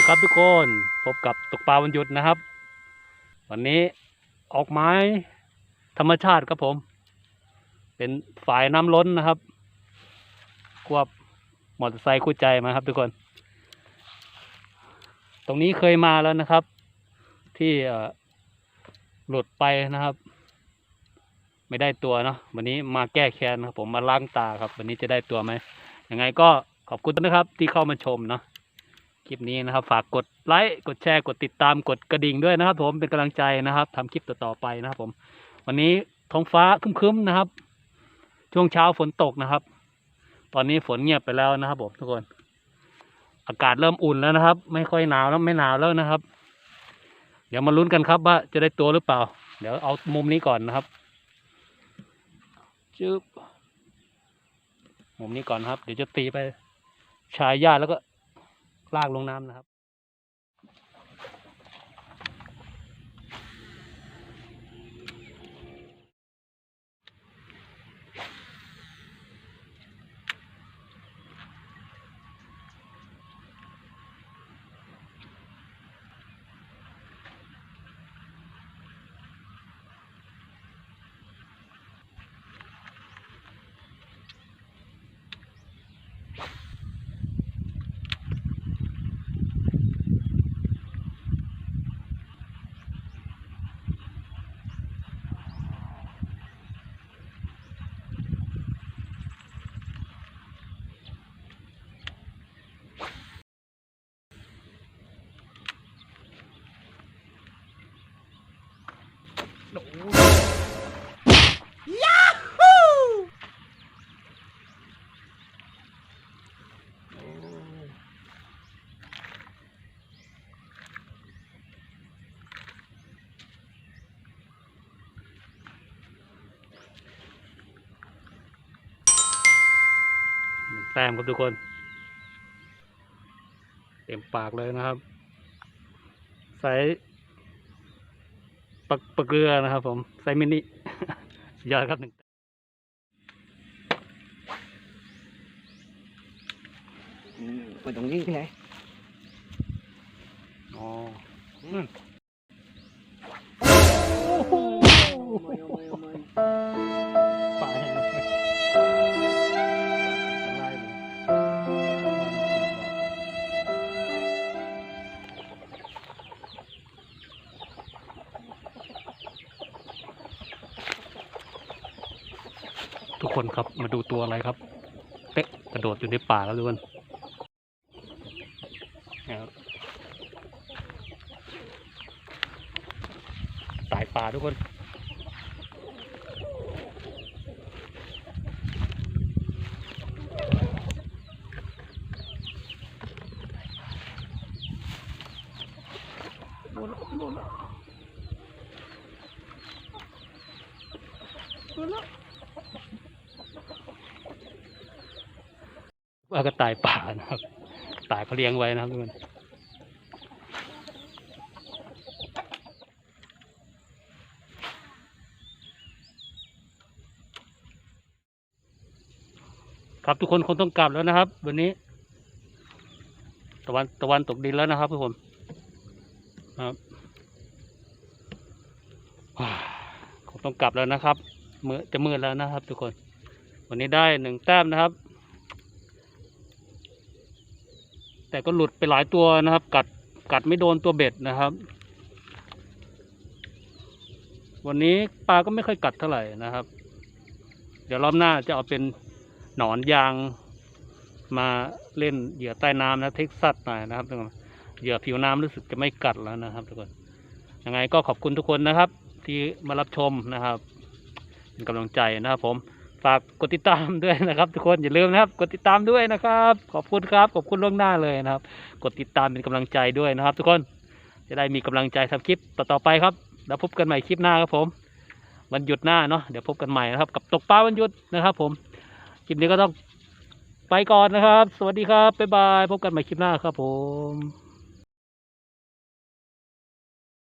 ดีครับทุกคนพบกับตกปลาวันหยุดนะครับ วันนี้ออกไม้ธรรมชาติครับผม เป็นฝ่ายน้ำล้นนะครับควบมอเตอร์ไซค์คู่ใจมาครับทุกคน ตรงนี้เคยมาแล้วนะครับ ที่หลุดไปนะครับ ไม่ได้ตัวเนาะวันนี้มาแก้แค้นครับผมมาล้างตาครับ วันนี้จะได้ตัวไหมยังไงก็ขอบคุณนะครับที่เข้ามาชมเนาะ คลิปนี้นะครับ ฝากกดไลค์กดแชร์กดติดตามกดกระดิ่งด้วยนะครับ ผมเป็นกำลังใจนะครับทำคลิปต่อๆไปนะครับผม วันนี้ท้องฟ้าคึ้มๆนะครับ ช่วงเช้าฝนตกนะครับ ตอนนี้ฝนเงียบไปแล้วนะครับผมทุกคน อากาศเริ่มอุ่นแล้วนะครับ ไม่ค่อยหนาวแล้วไม่หนาวแล้วนะครับ เดี๋ยวมาลุ้นกันครับว่าจะได้ตัวหรือเปล่า เดี๋ยวเอามุมนี้ก่อนนะครับจึ๊บมุมนี้ก่อนครับ เดี๋ยวจะตีไปชายหญ้าแล้วก็ ลากลงน้ำนะครับ หนึ่งแต้มครับทุกคน เต็มปากเลยนะครับ ใส่ ปักปะเกลือนะครับ ผมใส่มินิสุดยอดครับหนึ่งอืมมันตรงนี้ที่ไหนอ๋อ ทุกคนครับมาดูตัวอะไรครับ เป๊ะกระโดดอยู่ในป่าแล้วทุกคนนะครับสายป่าทุกคนว่ ว่ากระต่ายป่านะครับต่ายเขาเลี้ยงไว้นะครับทุกคนครับทุกคนคงต้องกลับแล้วนะครับ วันนี้ ตะวันตะวันตกดินแล้วนะครับทุกคนครับคงต้องกลับแล้วนะครับมือจะมืดแล้วนะครับ ทุกคน วันนี้ได้หนึ่งแต้มนะครับ แต่ก็หลุดไปหลายตัวนะครับ กัดกัดไม่โดนตัวเบ็ดนะครับ วันนี้ปลาก็ไม่ค่อยกัดเท่าไหร่นะครับ เดี๋ยวรอบหน้าจะเอาเป็นหนอนยางมาเล่นเหยื่อใต้น้ำนะเท็กซัสหน่อยนะครับทุกคนเหยื่อผิวน้ำรู้สึกจะไม่กัดแล้วนะครับทุกคนยังไงก็ขอบคุณทุกคนนะครับ ที่มารับชมนะครับ เป็นกำลังใจนะครับผม ฝากกดติดตามด้วยนะครับทุกคนอย่าลืมนะครับ กดติดตามด้วยนะครับ ขอบคุณครับขอบคุณล่วงหน้าเลยนะครับ กดติดตามเป็นกำลังใจด้วยนะครับ ทุกคนจะได้มีกำลังใจทำคลิปต่อๆไปครับ แล้วพบกันใหม่คลิปหน้าครับผมวันหยุดหน้าเนาะเดี๋ยวพบกันใหม่นะครับ กับตกปลาวันหยุดนะครับ ผมคลิปนี้ก็ต้องไปก่อนนะครับ สวัสดีครับบ๊ายบายพบกันใหม่คลิปหน้าครับผม